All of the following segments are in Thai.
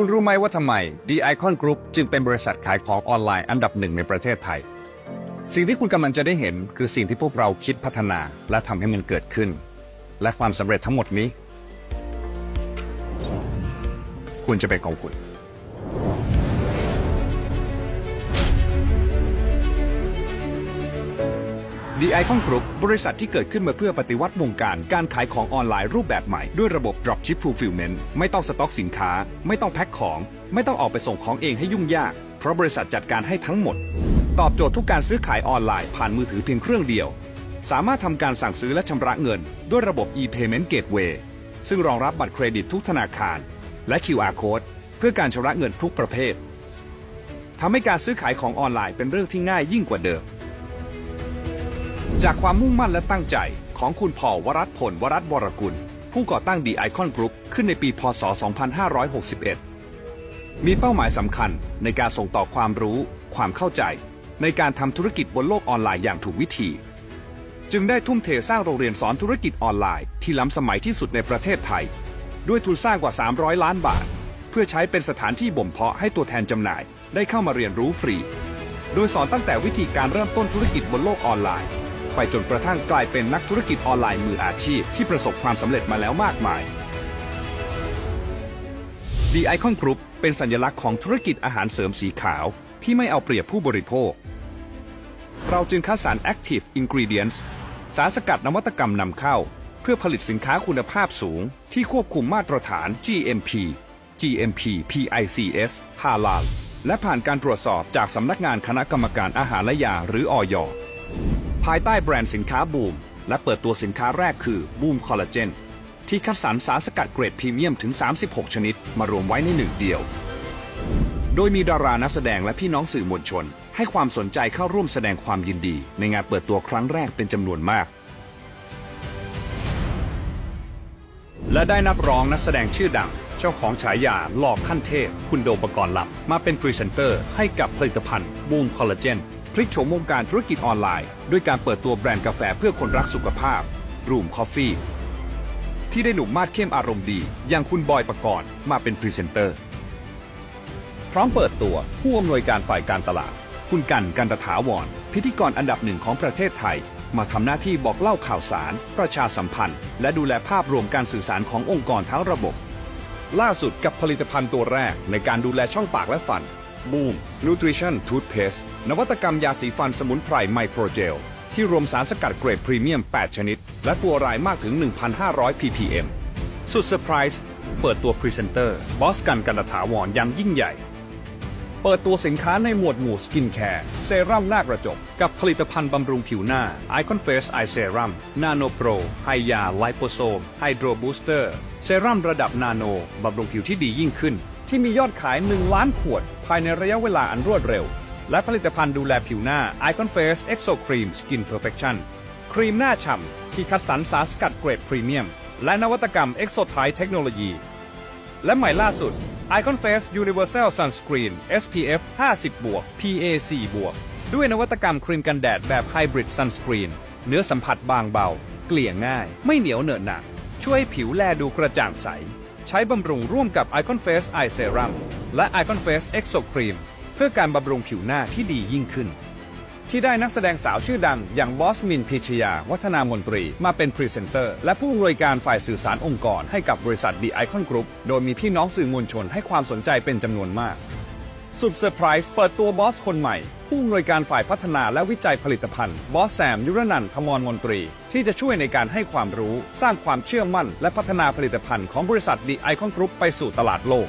คุณรู้ไหมว่าทำไม The Icon Group จึงเป็นบริษัทขายของออนไลน์อันดับหนึ่งในประเทศไทย สิ่งที่คุณกำลังจะได้เห็นคือสิ่งที่พวกเราคิดพัฒนาและทำให้มันเกิดขึ้น และความสำเร็จทั้งหมดนี้ คุณจะเป็นของคุณ The Icon Group บริษัทที่เกิดขึ้นมาเพื่อปฏิวัติวงการการขายของออนไลน์รูปแบบใหม่ด้วยระบบ Dropship Fulfillment ไม่ต้องสต็อกสินค้า ไม่ต้องแพ็คของ ไม่ต้องออกไปส่งของเองให้ยุ่งยาก เพราะบริษัทจัดการให้ทั้งหมด ตอบโจทย์ทุกการซื้อขายออนไลน์ผ่านมือถือเพียงเครื่องเดียว สามารถทำการสั่งซื้อและชำระเงิน ด้วยระบบ e-payment gateway ซึ่งรองรับบัตรเครดิตทุกธนาคาร และ QR code เพื่อการชำระเงินทุกประเภททำให้การซื้อขายของออนไลน์เป็นเรื่องที่ง่ายยิ่งกว่าเดิม จากความมุ่งมั่นและตั้งใจของคุณพ่อวรัตน์ผลวรัตน์วรกุล ผู้ก่อตั้ง The Icon Group ขึ้นในปีพศ 2561 มีเป้าหมายสำคัญในการส่งต่อความรู้ ความเข้าใจ ในการทำธุรกิจบนโลกออนไลน์อย่างถูกวิธี จึงได้ทุ่มเทสร้างโรงเรียนสอนธุรกิจออนไลน์ ที่ล้ำสมัยที่สุดในประเทศไทย ด้วยทุนสร้างกว่า 300 ล้านบาท เพื่อใช้เป็นสถานที่บ่มเพาะให้ตัวแทนจำหน่าย ได้เข้ามาเรียนรู้ฟรี โดยสอนตั้งแต่วิธีการเริ่มต้นธุรกิจบนโลกออนไลน์ ไปจนกระทั่งกลายเป็นนักธุรกิจออนไลน์มืออาชีพ ที่ประสบความสำเร็จมาแล้วมากมาย The Icon Group เป็นสัญลักษณ์ของธุรกิจอาหารเสริมสีขาว ที่ไม่เอาเปรียบผู้บริโภค เราจึงคัดสรร Active Ingredients สารสกัดนวัตกรรมนำเข้า เพื่อผลิตสินค้าคุณภาพสูง ที่ควบคุมมาตรฐาน GMP GMP PICS Halal และผ่านการตรวจสอบจากสำนักงานคณะกรรมการอาหารและยาหรืออย ภายใต้แบรนด์สินค้าบูม และเปิดตัวสินค้าแรกคือบูมคอลลาเจนที่คัดสรรสารสกัดเกรดพรีเมียมถึง 36 ชนิด มารวมไว้ในหนึ่งเดียว โดยมีดารานักแสดงและพี่น้องสื่อมวลชน ให้ความสนใจเข้าร่วมแสดงความยินดี ในงานเปิดตัวครั้งแรกเป็นจำนวนมาก และได้นักร้องนักแสดงชื่อดัง เจ้าของฉายาหลอกขั้นเทพ คุณโดมปกรณ์ลำมาเป็นพรีเซนเตอร์ให้กับผลิตภัณฑ์บูมคอลลาเจน พลิกโฉมวงการธุรกิจออนไลน์ ด้วยการเปิดตัวแบรนด์กาแฟเพื่อคนรักสุขภาพรูมคอฟฟี่ที่ได้หนุ่มมาดเข้มอารมณ์ดี อย่างคุณบอยประกรณ์มาเป็นพรีเซนเตอร์ พร้อมเปิดตัวผู้อำนวยการฝ่ายการตลาด คุณกันกันตถาวร พิธีกรอันดับหนึ่งของประเทศไทย มาทำหน้าที่บอกเล่าข่าวสาร ประชาสัมพันธ์ และดูแลภาพรวมการสื่อสารขององค์กรทั้งระบบ ล่าสุดกับผลิตภัณฑ์ตัวแรกในการดูแลช่องปากและฟัน Boom Nutrition Toothpaste นวัตกรรมยาสีฟันสมุนไพรไมโครเจล ที่รวมสารสกัดเกรดพรีเมียม 8 ชนิด และฟลูออไรด์มากถึง 1,500 ppm สุดเซอร์ไพรส์เปิดตัวพรีเซนเตอร์บอสกันกันถาวรย่างยิ่งใหญ่ เปิดตัวสินค้าในหมวดหมู่สกินแคร์เซรั่มหน้ากระจก กับผลิตภัณฑ์บำรุงผิวหน้า Icon Face Eye Serum Nano Pro ไฮยาไลโปโซมไฮโดรบูสเตอร์เซรั่มระดับนาโนบำรุงผิวที่ดียิ่งขึ้น ที่มียอดขาย 1 ล้านขวด ภายในระยะเวลาอันรวดเร็ว และผลิตภัณฑ์ดูแลผิวหน้า Icon Face Exo Cream Skin Perfection ครีมหน้าฉ่ำที่คัดสรรสารสกัดเกรดพรีเมียม และนวัตกรรม Exotite Technology และใหม่ล่าสุด Icon Face Universal Sunscreen SPF 50บวก PA4 บวกด้วยนวัตกรรมครีมกันแดดแบบ Hybrid Sunscreen เนื้อสัมผัสบางเบา เกลี่ยง่าย ไม่เหนียวเหนอะหนัก ช่วยผิวแลดูกระจ่างใส ใช้บำรุงร่วมกับ Icon Face Eye Serum และ Icon Face Exo Cream เพื่อการบำรุงผิวหน้าที่ดียิ่งขึ้น ที่ได้นักแสดงสาวชื่อดังอย่างบอสมินพิชยา วัฒนามนตรี มาเป็นพรีเซนเตอร์ และผู้อำนวยการฝ่ายสื่อสารองค์กรให้กับบริษัท The Icon Group โดยมีพี่น้องสื่อมวลชนให้ความสนใจเป็นจำนวนมาก สุดเซอร์ไพรส์เปิดตัวบอสคนใหม่ ผู้อำนวยการฝ่ายพัฒนาและวิจัยผลิตภัณฑ์ บอสแซมยุรนันท์พมรมนตรี ที่จะช่วยในการให้ความรู้ สร้างความเชื่อมั่น และพัฒนาผลิตภัณฑ์ของบริษัท The Icon Group ไปสู่ตลาดโลก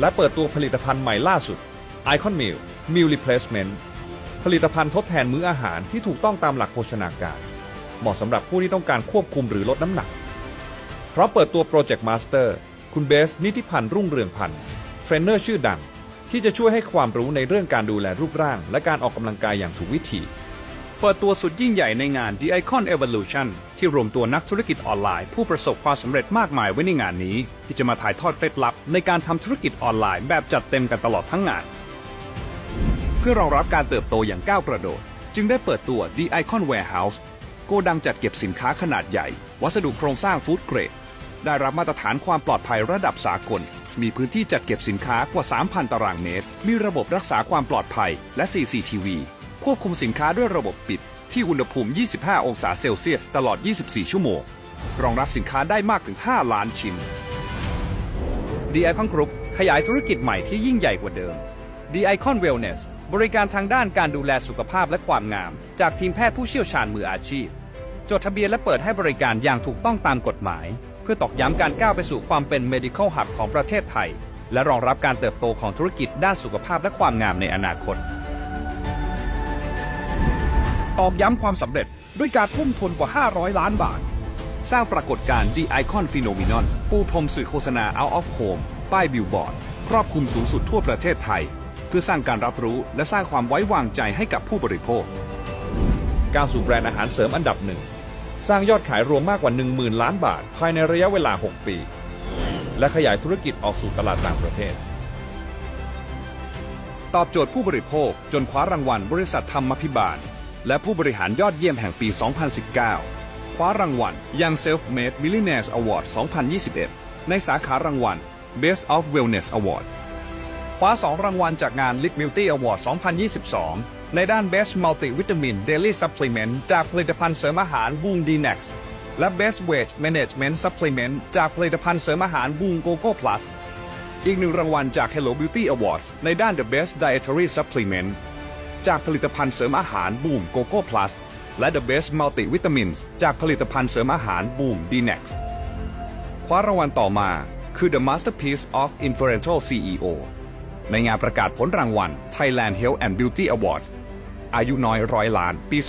และเปิดตัวผลิตภัณฑ์ใหม่ล่าสุด Icon Meal Meal Replacement ผลิตภัณฑ์ทดแทนมื้ออาหารที่ถูกต้องตามหลักโภชนาการ เหมาะสำหรับผู้ที่ต้องการควบคุมหรือลดน้ำหนัก เพราะเปิดตัวโปรเจกต์มาสเตอร์คุณเบสนิติพันธ์รุ่งเรืองพันธ์ เทรนเนอร์ชื่อดัง ที่จะช่วยให้ความรู้ในเรื่องการดูแลรูปร่าง และการออกกำลังกายอย่างถูกวิธี เปิดตัวสุดยิ่งใหญ่ในงาน The Icon Evolution ที่รวมตัวนักธุรกิจออนไลน์ ผู้ประสบความสำเร็จมากมายไว้ในงานนี้ ที่จะมาถ่ายทอดเคล็ดลับ ในการทำธุรกิจออนไลน์แบบจัดเต็มกันตลอดทั้งงาน เพื่อรองรับการเติบโตอย่างก้าวกระโดด จึงได้เปิดตัว The Icon Warehouse โกดังจัดเก็บสินค้าขนาดใหญ่ วัสดุโครงสร้างฟู้ดเกรด ได้รับมาตรฐานความปลอดภัยระดับสากล มีพื้นที่จัดเก็บสินค้ากว่า 3,000 ตารางเมตร มีระบบรักษาความปลอดภัยและ CCTV ควบคุมสินค้าด้วยระบบปิด ที่อุณหภูมิ 25 องศาเซลเซียส ตลอด 24 ชั่วโมง รองรับสินค้าได้มากถึง 5 ล้านชิ้น The Icon Group ขยายธุรกิจใหม่ที่ยิ่งใหญ่กว่าเดิม The Icon Wellness บริการทางด้านการดูแลสุขภาพและความงาม จากทีมแพทย์ผู้เชี่ยวชาญมืออาชีพ จดทะเบียนและเปิดให้บริการอย่างถูกต้องตามกฎหมาย พื่อตอกย้ำการก้าวไปสู่ความเป็น medical hub ของประเทศไทย และรองรับการเติบโตของธุรกิจด้านสุขภาพและความงามในอนาคต ตอกย้ำความสำเร็จด้วยการทุ่มทุนกว่า 500 ล้านบาท สร้างปรากฏการณ์ The Icon Phenomenon ปูพรมสื่อโฆษณา Out of Home ป้ายบิลบอร์ด ครอบคลุมสูงสุดทั่วประเทศไทย เพื่อสร้างการรับรู้และสร้างความไว้วางใจให้กับผู้บริโภคก้าวสู่แบรนด์อาหารเสริมอันดับหนึ่ง สร้างยอดขายรวมมากกว่า 10,000 ล้านบาท ภายในระยะเวลา 6 ปี และขยายธุรกิจออกสู่ตลาดต่างประเทศ ตอบโจทย์ผู้บริโภคจนคว้ารางวัลบริษัทธรรมพิบาล และผู้บริหารยอดเยี่ยมแห่งปี 2019 คว้ารางวัล Young Self-Made Millionaires Award 2021 ในสาขารางวัล Best of Wellness Award คว้า 2 รางวัลจากงาน Lip Beauty Award 2022 ในด้าน Best Multivitamin Daily Supplement จากผลิตภัณฑ์เสริมอาหาร Boom D-Nex และ Best Weight Management Supplement จากผลิตภัณฑ์เสริมอาหาร Boom Coco Plus อีกหนึ่งรางวัลจาก Hello Beauty Awards ในด้าน The Best Dietary Supplement จากผลิตภัณฑ์เสริมอาหาร Boom Coco Plus และ The Best Multivitamins จากผลิตภัณฑ์เสริมอาหาร Boom D-Nex คว้ารางวัลต่อมาคือ The Masterpiece of Influential CEO ในงานประกาศผลรางวัล Thailand Health and Beauty Awards อายุน้อยร้อยล้านปี 2565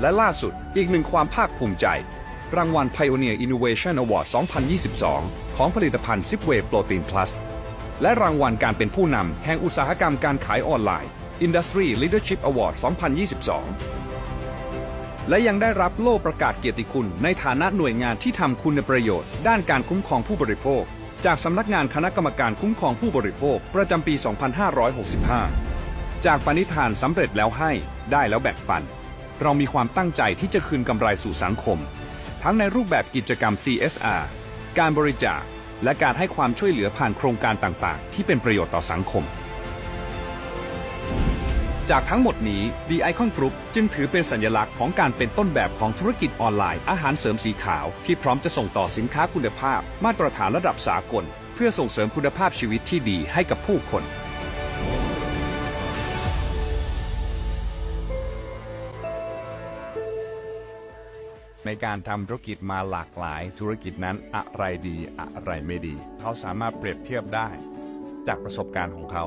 และล่าสุดอีกหนึ่งความภาคภูมิใจ รางวัล Pioneer Innovation Award 2022 ของผลิตภัณฑ์ Zipway Protein Plus และรางวัลการเป็นผู้นำแห่งอุตสาหกรรมการขายออนไลน์ Industry Leadership Award 2022 และยังได้รับโล่ประกาศเกียรติคุณในฐานะหน่วยงานที่ทำคุณประโยชน์ ด้านการคุ้มครองผู้บริโภค จากสำนักงานคณะกรรมการคุ้มครองผู้บริโภคประจำปี 2565 จากปณิธานสำเร็จแล้วให้ได้แล้วแบ่งปัน เรามีความตั้งใจที่จะคืนกำไรสู่สังคม ทั้งในรูปแบบกิจกรรม CSR การบริจาค และการให้ความช่วยเหลือผ่านโครงการต่างๆ ที่เป็นประโยชน์ต่อสังคม จากทั้งหมดนี้ The Icon Group จึงถือเป็นสัญลักษณ์ของการเป็นต้นแบบของธุรกิจออนไลน์อาหารเสริมสีขาว ที่พร้อมจะส่งต่อสินค้าคุณภาพ มาตรฐานระดับสากล เพื่อส่งเสริมคุณภาพชีวิตที่ดีให้กับผู้คนในการทำธุรกิจมาหลากหลาย ธุรกิจนั้นอะไรดีอะไรไม่ดี เขาสามารถเปรียบเทียบได้ จากประสบการณ์ของเขา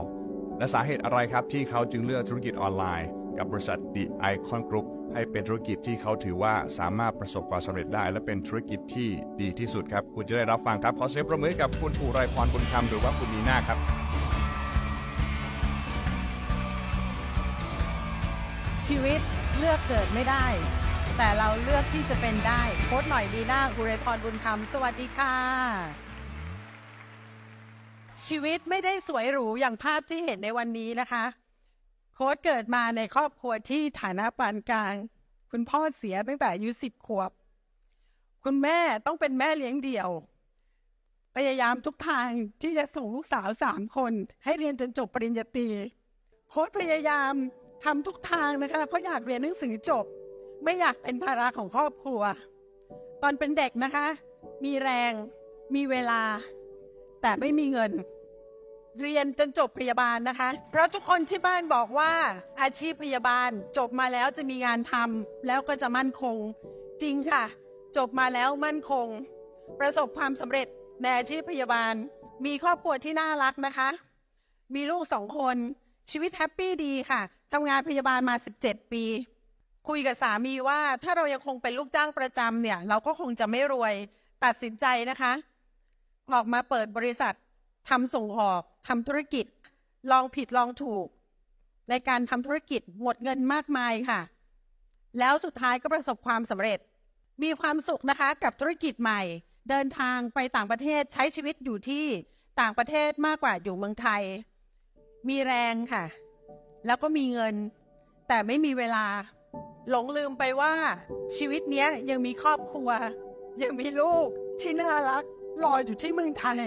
และสาเหตุอะไรครับที่เขาจึงเลือกธุรกิจออนไลน์ กับบริษัท The Icon Group ให้เป็นธุรกิจที่เขาถือว่าสามารถประสบความสำเร็จได้ และเป็นธุรกิจที่ดีที่สุดครับ คุณจะได้รับฟังครับขอเสียงประมือกับคุณอุไรพรบุญคำหรือว่าคุณนีน่าครับ ชีวิตเลือกเกิดไม่ได้ แต่เราเลือกที่จะเป็นได้โค้ดหน่อยดีน้ากุเรพรบุญธรรมสวัสดีค่ะ ชีวิตไม่ได้สวยหรูอย่างภาพที่เห็นในวันนี้นะคะ โค้ดเกิดมาในครอบครัวที่ฐานะปานกลาง คุณพ่อเสียตั้งแต่อายุสิบขวบ คุณแม่ต้องเป็นแม่เลี้ยงเดี่ยว พยายามทุกทางที่จะส่งลูกสาวสามคน ให้เรียนจนจบปริญญาตรี โค้ดพยายามทำทุกทางนะคะเพราะอยากเรียนหนังสือจบ ไม่อยากเป็นภาระของครอบครัว ตอนเป็นเด็กนะคะ มีแรง มีเวลา แต่ไม่มีเงิน เรียนจนจบพยาบาลนะคะ เพราะทุกคนที่บ้านบอกว่าอาชีพพยาบาลจบมาแล้วจะมีงานทำแล้วก็จะมั่นคง จริงค่ะ จบมาแล้วมั่นคง ประสบความสำเร็จในอาชีพพยาบาล มีครอบครัวที่น่ารักนะคะ มีลูกสองคนชีวิตแฮปปี้ดีค่ะทำงานพยาบาลมา 17 ปี คุยกับสามีว่าถ้าเรายังคงเป็นลูกจ้างประจำเนี่ย เราก็คงจะไม่รวยตัดสินใจนะคะ ออกมาเปิดบริษัททำส่งออกทำธุรกิจ ลองผิดลองถูก ในการทำธุรกิจหมดเงินมากมายค่ะ แล้วสุดท้ายก็ประสบความสำเร็จ มีความสุขนะคะกับธุรกิจใหม่ เดินทางไปต่างประเทศใช้ชีวิตอยู่ที่ต่างประเทศมากกว่าอยู่เมืองไทย มีแรงค่ะ แล้วก็มีเงิน แต่ไม่มีเวลา หลงลืมไปว่าชีวิตเนี้ยยังมีครอบครัว ยังมีลูกที่น่ารัก รออยู่ที่เมืองไทย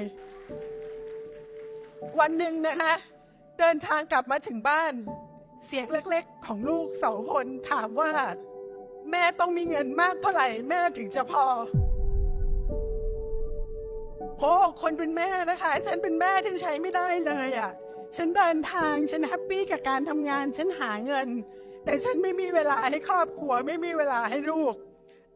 วันหนึ่งนะคะ เดินทางกลับมาถึงบ้าน เสียงเล็กๆ ของลูกสองคนถามว่า แม่ต้องมีเงินมากเท่าไหร่ แม่ถึงจะพอโอ้คนเป็นแม่นะคะ ฉันเป็นแม่ที่ใช้ไม่ได้เลยอะ ฉันเดินทางฉันแฮปปี้กับการทำงาน ฉันหาเงิน แต่ฉันไม่มีเวลาให้ครอบครัว ไม่มีเวลาให้ลูก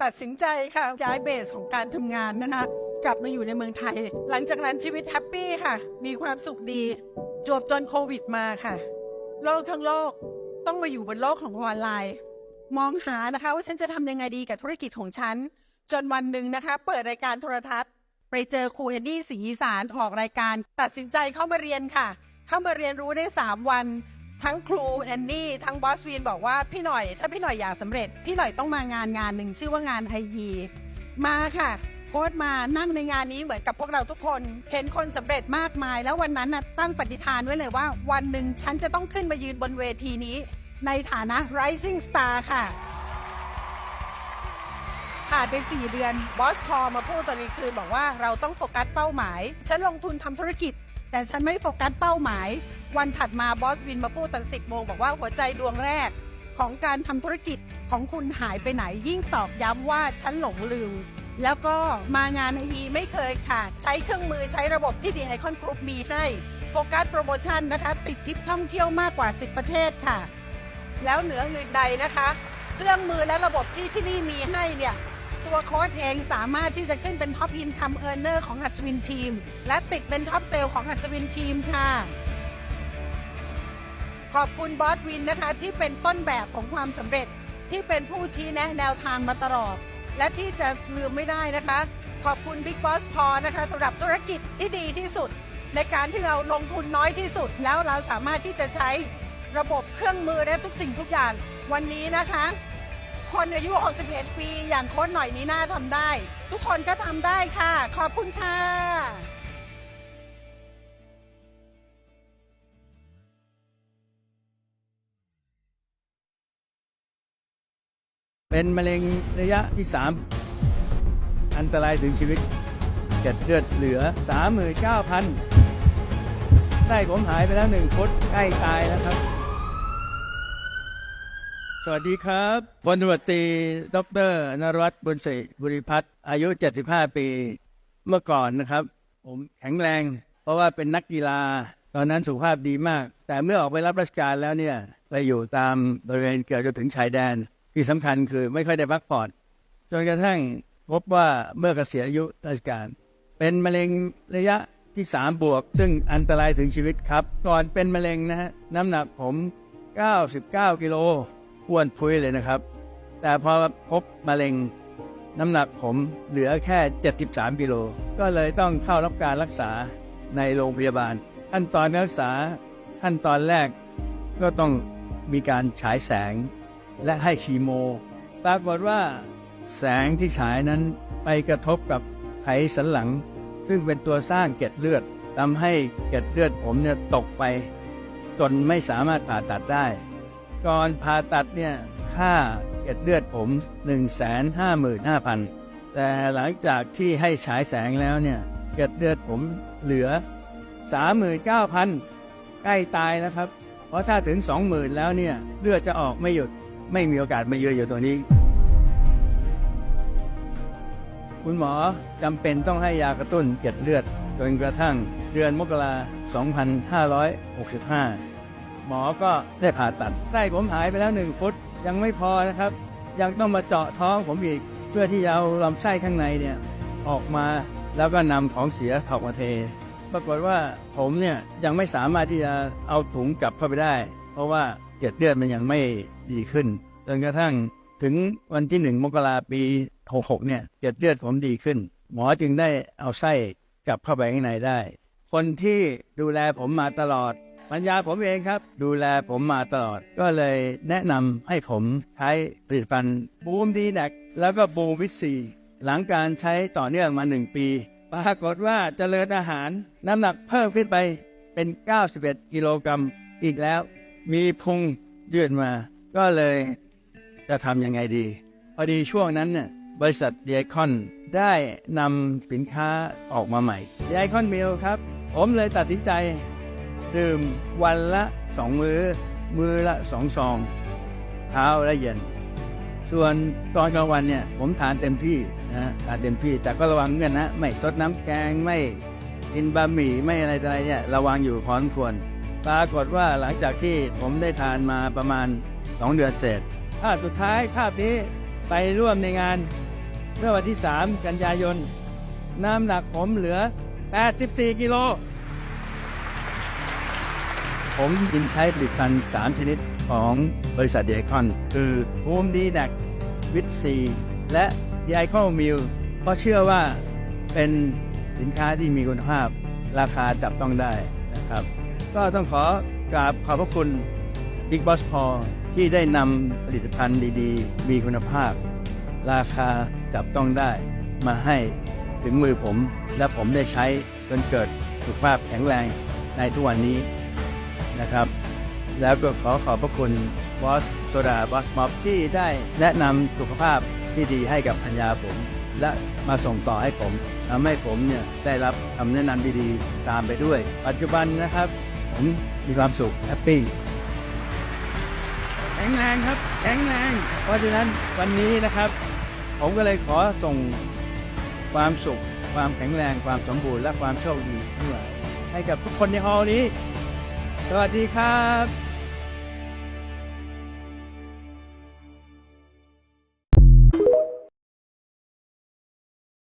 ตัดสินใจค่ะย้ายเบสของการทำงานนะคะ กลับมาอยู่ในเมืองไทย หลังจากนั้นชีวิตแฮปปี้ค่ะ มีความสุขดี จวบจนโควิดมาค่ะ โลกทั้งโลกต้องมาอยู่บนโลกของออนไลน์ มองหานะคะว่าฉันจะทำยังไงดีกับธุรกิจของฉัน จนวันหนึ่งนะคะ เปิดรายการโทรทัศน์ ไปเจอครูแอนดี้ศรีสานออกรายการ ตัดสินใจเข้ามาเรียนค่ะ เข้ามาเรียนรู้ได้ 3 วันทั้งครูแอนนี่ทั้งบอสวีนบอกว่าพี่หน่อย ถ้าพี่หน่อยอยากสำเร็จ พี่หน่อยต้องมางานงานหนึ่งชื่อว่างานไอยีมาค่ะ โค้ดมานั่งในงานนี้เหมือนกับพวกเราทุกคน เห็นคนสำเร็จมากมาย แล้ววันนั้นน่ะตั้งปฏิฐานไว้เลยว่า วันหนึ่งฉันจะต้องขึ้นมายืนบนเวทีนี้ ในฐานะ rising star ค่ะผ่านไป 4 เดือนบอสคอมาพูดตอนนี้คือบอกว่าเราต้องโฟกัสเป้าหมาย ฉันลงทุนทำธุรกิจ แต่ฉันไม่โฟกัสเป้าหมาย วันถัดมาบอสวินมาพูดตอน10โมงบอกว่าหัวใจดวงแรกของการทำธุรกิจของคุณหายไปไหนยิ่งตอกย้ำว่าฉันหลงลืม แล้วก็มางานทีไม่เคยค่ะใช้เครื่องมือใช้ระบบที่ดีไอคอนกรุ๊ปมีให้โฟกัสโปรโมชั่นนะคะ ติดทริปท่องเที่ยวมากกว่า 10 ประเทศค่ะ แล้วเหนืออื่นใดนะคะ เครื่องมือและระบบที่ที่นี่มีให้เนี่ย ตัวโค้ชเองสามารถที่จะขึ้นเป็นท็อปอินคัมเออร์เนอร์ของอัศวินทีม และติดเป็นท็อปเซลล์ของอัศวินทีมค่ะ ขอบคุณบอสวินนะคะที่เป็นต้นแบบของความสำเร็จที่เป็นผู้ชี้แนะแนวทางมาตลอด และที่จะลืมไม่ได้นะคะ ขอบคุณ Big Boss พอนะคะสำหรับธุรกิจที่ดีที่สุด ในการที่เราลงทุนน้อยที่สุด แล้วเราสามารถที่จะใช้ระบบเครื่องมือและทุกสิ่งทุกอย่างวันนี้นะคะ คนอายุ 61 ปีอย่างโค้ชหน่อยนี้น่าทำได้ ทุกคนก็ทำได้ค่ะ ขอบคุณค่ะ เป็นมะเร็งระยะที่ 3 อันตรายถึงชีวิตเก็ดเลือดเหลือ 39,000ไส้ผมหายไปแล้วหนึ่งฟุตใกล้ตายแล้วครับ สวัสดีครับพลตรวจตี ดรนรวัตบุญศรีบุริพัฒน์อายุ 75 ปี เมื่อก่อนนะครับ ผมแข็งแรง เพราะว่าเป็นนักกีฬา ตอนนั้นสุขภาพดีมาก แต่เมื่อออกไปรับราชการแล้วเนี่ย ไปอยู่ตามบริเวณเกือบจะถึงชายแดน ที่สำคัญคือไม่ค่อยได้พักผ่อนจนกระทั่งพบว่าเมื่อเกษียณอายุราชการ เป็นมะเร็งระยะที่ 3 บวก ซึ่งอันตรายถึงชีวิตครับ ก่อนเป็นมะเร็งนะฮะน้ำหนักผม 99 กิโลอ้วนพุ้ยเลยนะครับ แต่พอพบมะเร็งน้ำหนักผมเหลือแค่ 73 กิโล ก็เลยต้องเข้ารับการรักษาในโรงพยาบาล ขั้นตอนรักษาขั้นตอนแรกก็ต้องมีการฉายแสง และให้คีโม ปรากฏว่า แสงที่ฉายนั้นไปกระทบกับไขสันหลัง ซึ่งเป็นตัวสร้างเกล็ดเลือดทำให้เกล็ดเลือดผมเนี่ยตกไป จนไม่สามารถผ่าตัดได้ ก่อนผ่าตัดเนี่ยค่าเกล็ดเลือดผม 155,000 แต่หลังจากที่ให้ฉายแสงแล้วเนี่ยเกล็ดเลือดผมเหลือ 39,000 ใกล้ตายนะครับ เพราะถ้าถึง 20,000 แล้วเนี่ยเลือดจะออกไม่หยุด ไม่มีโอกาสมาเยือนอยู่ตัวนี้ คุณหมอจำเป็นต้องให้ยากระตุ้นเกล็ดเลือดจนกระทั่งเดือนมกรา2565 หมอก็ได้ผ่าตัดไส้ผมหายไปแล้วหนึ่งฟุตยังไม่พอนะครับ ยังต้องมาเจาะท้องผมอีก เพื่อที่จะเอาลำไส้ข้างในเนี่ยออกมาแล้วก็นำของเสียถอกมาเท ปรากฏว่าผมเนี่ยยังไม่สามารถที่จะเอาถุงกลับเข้าไปได้ เพราะว่าเกล็ดเลือดมันยังไม่ ดีขึ้นจนกระทั่งถึงวันที่หนึ่งมกราปี66เนี่ยเกล็ดเลือดผมดีขึ้น หมอจึงได้เอาไส้กลับเข้าไปข้างในได้ คนที่ดูแลผมมาตลอดปัญญาผมเองครับ ดูแลผมมาตลอด ก็เลยแนะนำให้ผมใช้ผลิตภัณฑ์บูมดีแนกแล้วก็บูมวิซีหลังการใช้ต่อเนื่องมาหนึ่งปี ปรากฏว่าเจริญอาหารน้ำหนักเพิ่มขึ้นไปเป็น 91 กิโลกรัมอีกแล้ว มีพุงยืดมา ก็เลยจะทำยังไงดี พอดีช่วงนั้นเนี่ยบริษัทเดียคอนได้นำสินค้าออกมาใหม่เดียคอนมิลครับ ผมเลยตัดสินใจ ดื่มวันละสองมือ้อ มือละสองซองเช้าและเย็น ส่วนตอนกลางวันเนี่ยผมทานเต็มที่นะทานเต็มที่แต่ก็ระวังเงื่อนนะไม่ซดน้ำแกงไม่กินบะหมี่ไม่อะไรออะไรเนี่ยระวังอยู่พอสมควรปรากฏว่าหลังจากที่ผมได้ทานมาประมาณ 2เดือนเสร็จภาพสุดท้ายภาพนี้ไปร่วมในงานเมื่อวันที่ 3 กันยายน น้ำหนักผมเหลือ 84 กิโล ผมกินใช้ผลิตภัณฑ์ 3 ชนิดของบริษัทเดคอน คือภูมิดีดักวิตซี และดีไอคอนมิลเพราะเชื่อว่าเป็นสินค้าที่มีคุณภาพราคาจับต้องได้นะครับ ก็ต้องขอกราบขอบพระคุณ Big Boss p a u l ที่ได้นำผลิตภัณฑ์ดีๆ มีคุณภาพ ราคาจับต้องได้ มาให้ถึงมือผม และผมได้ใช้จนเกิดสุขภาพแข็งแรงในทุกวันนี้นะครับ แล้วก็ขอขอบพระคุณบอสโซดาบอสม็อบที่ได้แนะนำสุขภาพที่ดีให้กับพัญญาผม และมาส่งต่อให้ผมทำให้ผมเนี่ยได้รับคำแนะนำดีๆ ตามไปด้วย ปัจจุบันนะครับ ผมมีความสุขแฮปปี้ ข็งแรงครับ แข็งแรง เพราะฉะนั้นวันนี้นะครับ ผมก็เลยขอส่งความสุข ความแข็งแรง ความสมบูรณ์และความโชคดีด้วยให้กับทุกคนในฮอลนี้ สวัสดีครับ